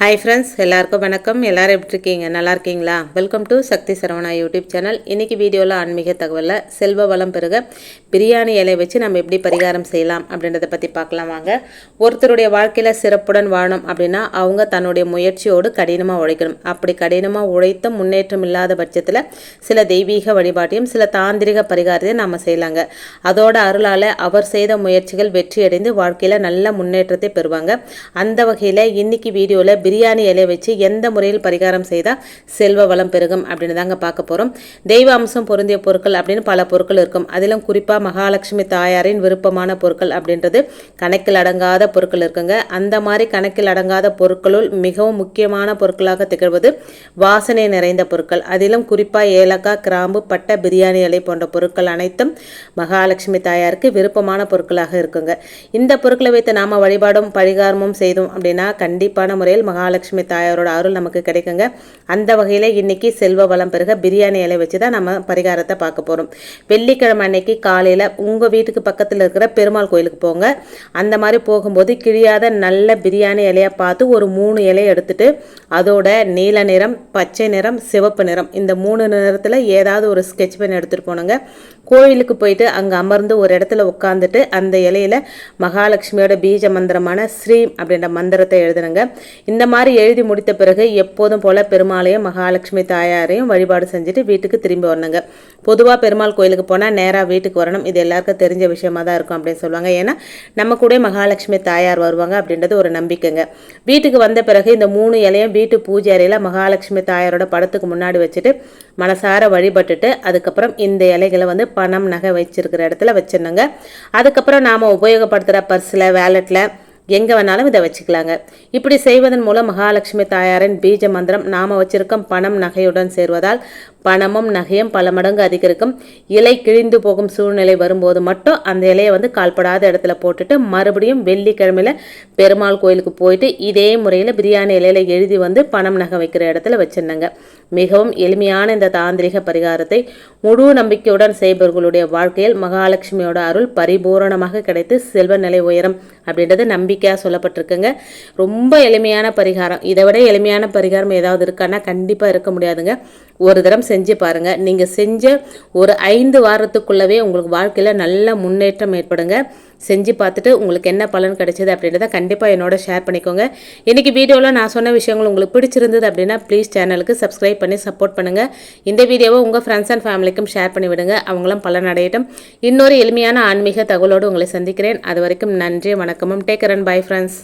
Hi friends எல்லாருக்கும் வணக்கம். எல்லாரும் எப்படி இருக்கீங்க? நல்லா இருக்கீங்களா? Welcome to Sakthi Saravana YouTube channel இன்றைக்கி வீடியோவில் ஆன்மீக தகவலில் செல்வ வளம் பெருக பிரியாணி இலை வச்சு நம்ம எப்படி பரிகாரம் செய்யலாம் அப்படின்றத பற்றி பார்க்கலாம் வாங்க. ஒருத்தருடைய வாழ்க்கையில் சிறப்புடன் வாழணும் அப்படின்னா அவங்க தன்னுடைய முயற்சியோடு கடினமாக உழைக்கணும். அப்படி கடினமாக உழைத்த முன்னேற்றம் இல்லாத பட்சத்தில் சில தெய்வீக வழிபாட்டையும் சில தாந்திரிக பரிகாரத்தையும் நம்ம செய்யலாங்க. அதோட அருளால் அவர் செய்த முயற்சிகள் வெற்றியடைந்து வாழ்க்கையில் நல்ல முன்னேற்றத்தை பெறுவாங்க. அந்த வகையில் இன்றைக்கி வீடியோவில் பிரியாணி இலையை வச்சு எந்த முறையில் பரிகாரம் செய்தால் செல்வ வளம் பெருகும் அப்படின்னு தாங்க பார்க்க போகிறோம் தெய்வ அம்சம் பொருந்திய பொருட்கள் அப்படின்னு பல பொருட்கள் இருக்கும். அதிலும் குறிப்பாக மகாலட்சுமி தாயாரின் விருப்பமான பொருட்கள் அப்படின்றது கணக்கில் அடங்காத பொருட்கள் இருக்குங்க. அந்த மாதிரி கணக்கில் அடங்காத பொருட்களுள் மிகவும் முக்கியமான பொருட்களாக திகழ்வது வாசனை நிறைந்த பொருட்கள். அதிலும் குறிப்பாக ஏலக்காய் கிராம்பு பட்டை பிரியாணி இலை போன்ற பொருட்கள் அனைத்தும் மகாலட்சுமி தாயாருக்கு விருப்பமான பொருட்களாக இருக்குங்க. இந்த பொருட்களை வைத்து நாம வழிபாடும் பரிகாரமும் செய்தோம் அப்படின்னா கண்டிப்பான முறையில் மகாலட்சுமி தாயாரோட அருள் நமக்கு கிடைக்குங்க. அந்த வகையில் இன்றைக்கி செல்வ வளம் பெருக பிரியாணி இலை வச்சு தான் நம்ம பரிகாரத்தை பார்க்க போகிறோம் வெள்ளிக்கிழமை அன்னைக்கு காலையில் உங்கள் வீட்டுக்கு பக்கத்தில் இருக்கிற பெருமாள் கோயிலுக்கு போங்க. அந்த மாதிரி போகும்போது கிழியாத நல்ல பிரியாணி இலையை பார்த்து ஒரு மூணு இலையை எடுத்துட்டு அதோட நீல நிறம் பச்சை நிறம் சிவப்பு நிறம் இந்த மூணு நிறத்தில் ஏதாவது ஒரு ஸ்கெட்ச் பென் எடுத்துகிட்டு போனோங்க கோயிலுக்கு போயிட்டு அங்கே அமர்ந்து ஒரு இடத்துல உட்காந்துட்டு அந்த இலையில மகாலட்சுமியோட பீஜ மந்திரமான ஸ்ரீம் அப்படின்ற மந்திரத்தை எழுதுனுங்க. இந்த மாதிரி எழுதி முடித்த பிறகு எப்போதும் போல் பெருமாளையும் மகாலட்சுமி தாயாரையும் வழிபாடு செஞ்சுட்டு வீட்டுக்கு திரும்பி வரணுங்க. பொதுவாக பெருமாள் கோயிலுக்கு போனால் நேராக வீட்டுக்கு வரணும். இது எல்லாருக்கும் தெரிஞ்ச விஷயமா தான் இருக்கும் அப்படின்னு சொல்லுவாங்க. ஏன்னா நம்ம கூட மகாலட்சுமி தாயார் வருவாங்க அப்படின்றது ஒரு நம்பிக்கைங்க. வீட்டுக்கு வந்த பிறகு இந்த மூணு இலையும் வீட்டு பூஜை அறையில் மகாலட்சுமி தாயாரோட படத்துக்கு முன்னாடி வச்சுட்டு மனசார வழிபட்டுட்டு அதுக்கப்புறம் இந்த இலைகளை வந்து பணம் நகை வச்சிருக்கிற இடத்துல வச்சிடணுங்க. அதுக்கப்புறம் நாம் உபயோகப்படுத்துகிற பர்ஸில் வேலெட்டில் எங்கே வேணாலும் இதை வச்சுக்கலாங்க. இப்படி செய்வதன் மூலம் மகாலட்சுமி தாயாரின் பீஜ மந்திரம் நாம் வச்சிருக்கும் பணம் நகையுடன் சேர்வதால் பணமும் நகையும் பல மடங்கு அதிகரிக்கும். இலை கிழிந்து போகும் சூழ்நிலை வரும்போது மட்டும் அந்த இலையை வந்து கால்படாத இடத்துல போட்டுட்டு மறுபடியும் வெள்ளிக்கிழமையில் பெருமாள் கோயிலுக்கு போயிட்டு இதே முறையில் பிரியாணி இலையில எழுதி வந்து பணம் நகை வைக்கிற இடத்துல வச்சிருந்தாங்க மிகவும் எளிமையான இந்த தாந்திரிக பரிகாரத்தை முழு நம்பிக்கையுடன் செய்பவர்களுடைய வாழ்க்கையில் மகாலட்சுமியோட அருள் பரிபூரணமாக கிடைத்து செல்வ நிலை உயரம். அப்படின்றது நம்பிக்கை நம்பிக்கையாக சொல்லப்பட்டிருக்குங்க. ரொம்ப எளிமையான பரிகாரம். இதை விட எளிமையான பரிகாரம் ஏதாவது இருக்கான்னா கண்டிப்பாக இருக்க முடியாதுங்க. ஒரு தரம் செஞ்சு பாருங்கள் நீங்கள் செஞ்ச ஒரு ஐந்து வாரத்துக்குள்ளவே உங்களுக்கு வாழ்க்கையில் நல்ல முன்னேற்றம் ஏற்படுங்க. செஞ்சு பார்த்துட்டு உங்களுக்கு என்ன பலன் கிடைச்சது அப்படின்றத கண்டிப்பாக என்னோட ஷேர் பண்ணிக்கோங்க. இன்றைக்கி வீடியோவில் நான் சொன்ன விஷயங்கள் உங்களுக்கு பிடிச்சிருந்தது அப்படின்னா ப்ளீஸ் சேனலுக்கு சப்ஸ்கிரைப் பண்ணி சப்போர்ட் பண்ணுங்கள் இந்த வீடியோவை உங்கள் ஃப்ரெண்ட்ஸ் அண்ட் ஃபேமிலிக்கும் ஷேர் பண்ணி விடுங்க. அவங்களும் பலன் அடையட்டும். இன்னொரு எளிமையான ஆன்மீக தகவலோடு உங்களை சந்திக்கிறேன். அது வரைக்கும் நன்றி வணக்கமும். Take run bye friends